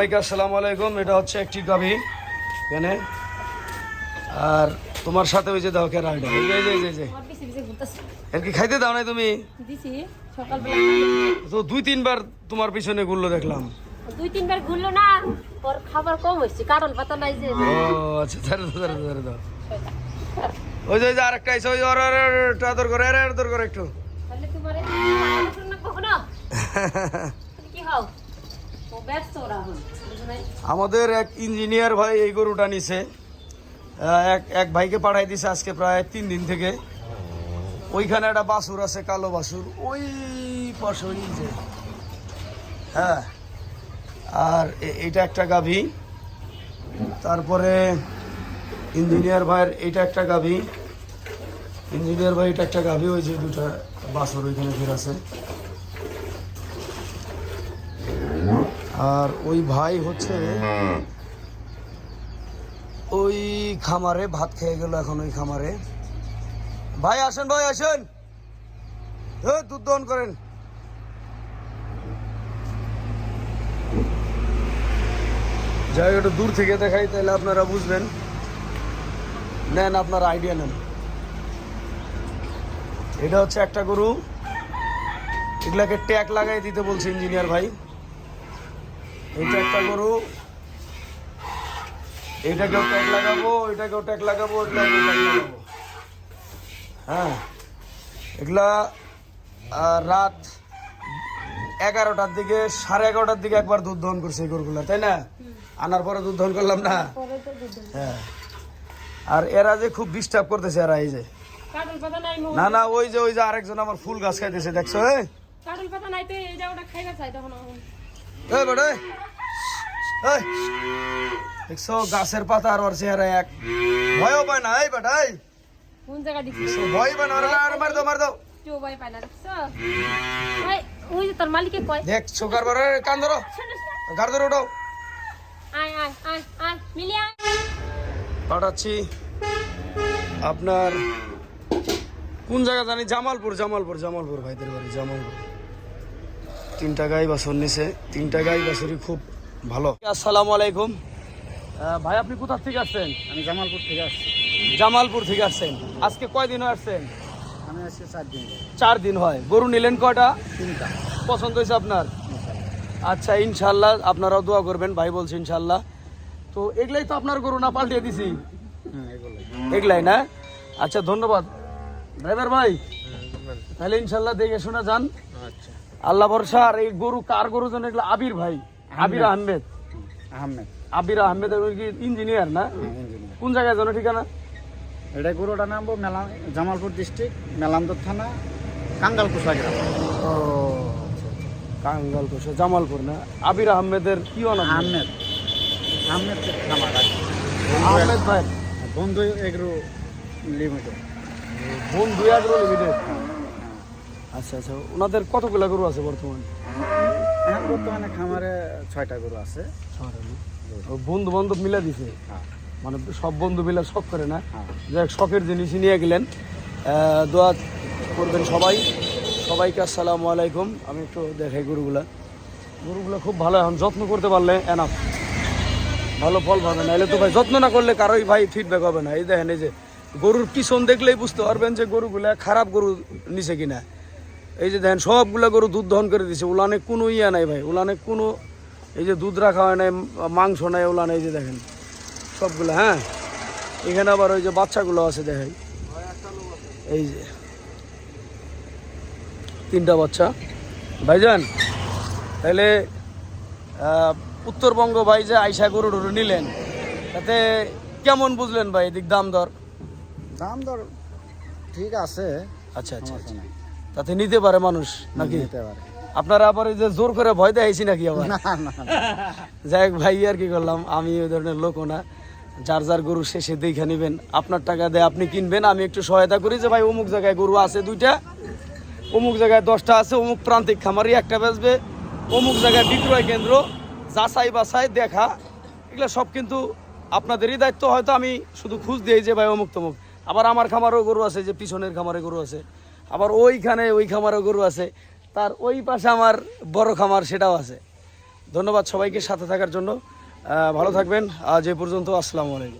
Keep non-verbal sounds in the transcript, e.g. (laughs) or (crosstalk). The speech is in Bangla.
সবাইকে আসসালামু আলাইকুম। এটা হচ্ছে একটি গাভী। এখানে। আর তোমার সাথে ওই যে দাও কে রাইডা এই যে এই যে, এর কি খাইতে দাও নাই তুমি? দিছি সকালবেলা তো দুই তিনবার তোমার পিছনে ঘুরলো দেখলাম। দুই তিনবার ঘুরলো না ওর খাবার কম হয়েছে কারণ পাতা নাই যে। ও আচ্ছা ধরে দাও ধরে দাও, ধরে। দাও ওই যে আরেকটা ওই ওর আদর করে আরে আদর করে একটু। তাহলে তোমার কখনো? (laughs) কি হও ও ব্যস্ত ওরা এখন বুঝো নাই? আমাদের এক ইঞ্জিনিয়ার ভাই এই গরুটা নিছে। এক এক ভাইকে পাঠাই দিছে আজকে প্রায় তিন দিন থেকে। ওইখানে একটা বাসুর আছে, কালো বাসুর। ওই পাশে যে। হ্যাঁ। আর এ- এইটা একটা গাভী। তারপরে ইঞ্জিনিয়ার ভাইয়ের এইটা একটা গাভী। ইঞ্জিনিয়ার ভাই এটা একটা গাভী, ওই যে দুটা বাসুর ওইখানে ফের আছে। আর ওই ভাই হচ্ছে ওই খামারে ভাত খেয়ে গেল এখন ওই খামারে। ভাই আসেন ভাই আসেন। দুধ দহন করেন। যাই একটু দূর থেকে দেখাই তাহলে আপনারা বুঝবেন। নেন আপনার আইডিয়া নেন। এটা হচ্ছে একটা গরু। এগুলাকে ট্যাগ লাগাই দিতে বলছে ইঞ্জিনিয়ার ভাই। এটা একটা গরু। এটাকেও ট্যাগ লাগাবো এটাকেও ট্যাগ লাগাবো এটাকেও ট্যাগ লাগাবো। হ্যাঁ। এগুলা রাত এগারোটার দিকে সাড়ে এগারোটার দিকে একবার দুধ দহন করছে এই গরুগুলা তাই না? আনার পরে দুধ দহন করলাম না। হ্যাঁ। আর এরা যে খুব ডিস্টার্ব করতেছে এরা এই যে। না না ওই যে ওই যে আরেকজন আমার ফুল গাছ খাইতেছে দেখছ তো এই। এই। দেখছ গাছের পাতা আর ওর চেহারা এক। ভয়ও পায় না এই বেটা এই। কোন জায়গা দিচ্ছি দেখছ, ভয় পায় না ওরে আর মার দাও মার দাও। কেউ ভাই পায় না দেখছ? ওই ওই যে তোর মালিকে কয়। দেখ চোখার বারে কান ধরো। গাড় ধরে ওঠাও আয় আয় আয় আয় মিলি পাঠাচ্ছি। আপনার কোন জায়গা জানি? জামালপুর জামালপুর জামালপুর ভাইদের বাড়ি জামালপুর। তিনটা গাই বাছর নিছে। তিনটা গাই বাছরই খুব ভালো। আসসালামু আলাইকুম। ভাই আপনি কোথা থেকে আসছেন? আমি জামালপুর থেকে আসছি। জামালপুর থেকে আসছেন। আজকে কয়দিন আসছেন? আমি আসছি চার দিন চার দিন হয়। গরু নিলেন কয়টা? তিনটা। পছন্দ হয়েছে আপনার? আচ্ছা ইনশাল্লাহ আপনারাও দোয়া করবেন ভাই বলছে ইনশাল্লাহ তো এগুলাই তো আপনার গরু না পাল্টিয়ে দিছি? এগুলো এগুলাই। না? আচ্ছা ধন্যবাদ। ড্রাইভার ভাই তাহলে ইনশাল্লাহ দেখে শোনা যান। আচ্ছা। আল্লাহ ভরসা আর এই গরু কার গরু যেন এগুলো? আবির ভাই আবির আহমেদ। আহমেদ। আবির আহমেদ কি ইঞ্জিনিয়ার না? কোন জায়গায় যেন ঠিকানা? এটা গরুটা নামবো মেলা জামালপুর ডিস্ট্রিক্ট মেলান্দর থানা কাঙ্গালকুসা গ্রাম। ও কাঙ্গাল কোষে জামালপুর না? আবির আহমেদের কি নাম আহমেদ। আহমেদ। আহমেদ ভাই। Bandhu agro limited. Bandhu agro limited. আচ্ছা আচ্ছা। ওনাদের কতগুলো গরু আছে বর্তমানে? এখন বর্তমানে খামারে ছয়টা গরু আছে। বন্ধু বান্ধব মিলে দিছে? হ্যাঁ। মানে সব বন্ধু মিলে শখ করে না? হ্যাঁ। যাই শখের জিনিসই নিয়ে গেলেন। দোয়া করবেন সবাই। সবাইকে আসসালামু আলাইকুম। আমি একটু দেখাই গরুগুলা। গরুগুলো খুব ভালো এখন যত্ন করতে পারলে এনাফ ভালো ফল পাবে না এলে তো ভাই যত্ন না করলে কারোই ভাই ফিডব্যাক হবে না। এই দেখেন এই যে গরুর পিছন দেখলেই বুঝতে পারবেন যে গরুগুলা খারাপ গরু নিছে কিনা। এই যে দেখেন সবগুলা গরু দুধ দহন করে দিছে। উলানে কোনো ইয়া নাই ভাই। উলানে কোনো এই যে দুধ রাখা হয় নাই মাংস নাই উলানে এই যে দেখেন সবগুলো হ্যাঁ? এখানে আবার ওই যে বাচ্চাগুলো আছে দেখাই। এই যে তিনটা বাচ্চা। ভাইজান তাহলে উত্তরবঙ্গ ভাই যে আইসা গরু টরু নিলেন তাতে কেমন বুঝলেন ভাই এদিক দাম দর? দাম দর ঠিক আছে আচ্ছা আচ্ছা। নাই। তাতে নিতে পারে মানুষ নাকি? আপনারা আবার যে জোর করে ভয় দেখাইছি নাকি আবার। যাই হোক ভাই আর কি করলাম? আমি ওই ধরনের লোকও না। যার যার গরু শেষে দেখে নেবেন। আপনার টাকা দিয়ে আপনি কিনবেন আমি একটু সহায়তা করি যে ভাই অমুক জায়গায় গরু আছে দুইটা অমুক জায়গায় দশটা আছে অমুক প্রান্তিক খামারি একটা বেচবে অমুক জায়গায় বিক্রয় কেন্দ্র যাচাই বাছাই দেখা এগুলো সব কিন্তু আপনাদেরই দায়িত্ব। হয়তো আমি শুধু খুঁজ দিই যে ভাই অমুক তমুক আবার আমার খামারও গরু আছে যে পিছনের খামারে গরু আছে। আবার ওইখানে ওই খামারও গরু আছে। তার ওই পাশে আমার বড় খামার সেটাও আছে। ধন্যবাদ সবাইকে সাথে থাকার জন্য। ভালো থাকবেন। আজ এ পর্যন্ত আসসালামু আলাইকুম।